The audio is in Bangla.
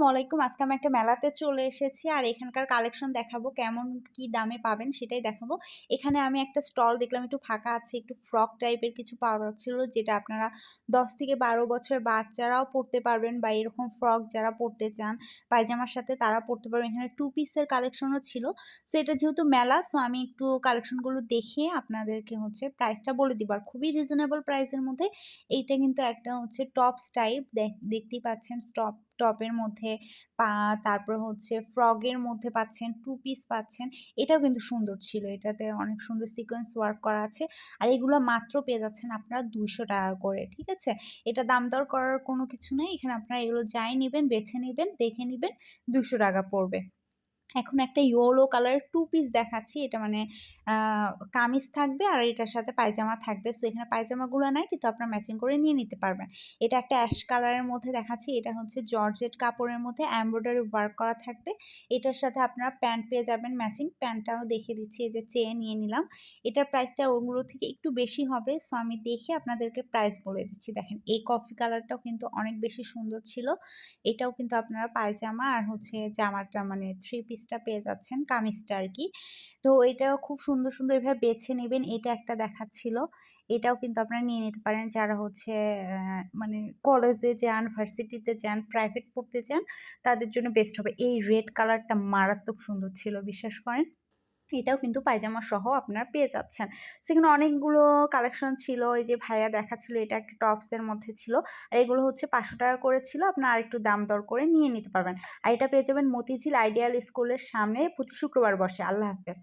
আসসালামু আলাইকুম। আজকে আমি একটা মেলাতে চলে এসেছি আর এখানকার কালেকশন দেখাবো কেমন কি দামে পাবেন সেটাই দেখাবো। এখানে আমি একটা স্টল দেখলাম, একটু ফাঁকা আছে, একটু ফ্রক টাইপের কিছু পাওয়া যাচ্ছিল, যেটা আপনারা দশ থেকে বারো বছরের বাচ্চারাও পড়তে পারবেন বা এরকম ফ্রক যারা পড়তে চান, পায়জামার সাথে তারা পড়তে পারবেন। এখানে টু পিসের কালেকশনও ছিল। সো এটা যেহেতু মেলা সো আমি একটু কালেকশনগুলো দেখে আপনাদেরকে হচ্ছে প্রাইসটা বলে দিব। আর খুবই রিজনেবল প্রাইসের মধ্যে এইটা কিন্তু একটা হচ্ছে টপস টাইপ দেখতেই পাচ্ছেন স্টপ টপের মধ্যে পা, তারপর হচ্ছে ফ্রগের মধ্যে পাচ্ছেন টু পিস পাচ্ছেন, এটাও কিন্তু সুন্দর ছিল। এটাতে অনেক সুন্দর সিকোয়েন্স ওয়ার্ক করা আছে। আর এগুলো মাত্র পেয়ে যাচ্ছেন আপনারা দুইশো টাকা করে, ঠিক আছে? এটা দাম দর করার কোনো কিছু নেই। এখানে আপনারা এগুলো যাই নেবেন, বেছে নেবেন, দেখে নেবেন দুশো টাকা পড়বে। এখন একটা ইয়েলো কালারের টু পিস দেখাচ্ছি। এটা মানে কামিজ থাকবে আর এটার সাথে পায়জামা থাকবে। সো এখানে পায়জামাগুলো নাই, কিন্তু আপনারা ম্যাচিং করে নিয়ে নিতে পারবেন। এটা একটা অ্যাশ কালারের মধ্যে দেখাচ্ছি। এটা হচ্ছে জর্জেট কাপড়ের মধ্যে এমব্রয়ডারি ওয়ার্ক করা থাকবে। এটার সাথে আপনারা প্যান্ট পেয়ে যাবেন ম্যাচিং প্যান্টটাও দেখে দিচ্ছি, এই যে চেয়ে নিয়ে নিলাম। এটার প্রাইসটা ওগুলো থেকে একটু বেশি হবে। সো আমি দেখে আপনাদেরকে প্রাইস বলে দিচ্ছি। দেখেন, এই কফি কালারটাও কিন্তু অনেক বেশি সুন্দর ছিল। এটাও কিন্তু আপনারা পায়জামা আর হচ্ছে জামাটা মানে থ্রি পিস পিসটা পেয়ে যাচ্ছেন কামিজটা আর কি তো এটাও খুব সুন্দর সুন্দর এভাবে বেছে নেবেন, এটা একটা দেখাচ্ছিল। এটাও কিন্তু আপনারা নিয়ে নিতে পারেন যারা হচ্ছে মানে কলেজে যান ভার্সিটিতে যান প্রাইভেট পড়তে যান, তাদের জন্য বেস্ট হবে। এই রেড কালারটা মারাত্মক সুন্দর ছিল, বিশ্বাস করেন। এটাও কিন্তু পায়জামা সহ আপনারা পেয়ে যাচ্ছেন। সেখানে অনেকগুলো কালেকশন ছিল, এই যে ভাইয়া দেখাচ্ছিল এটা একটা টপসের মধ্যে ছিল, আর এগুলো হচ্ছে পাঁচশো টাকা করে ছিল আপনারা আরেকটু দাম দর করে নিয়ে নিতে পারবেন। আর এটা পেয়ে যাবেন মতিঝিল আইডিয়াল স্কুলের সামনে প্রতি শুক্রবার বসে। আল্লাহ হাফেজ।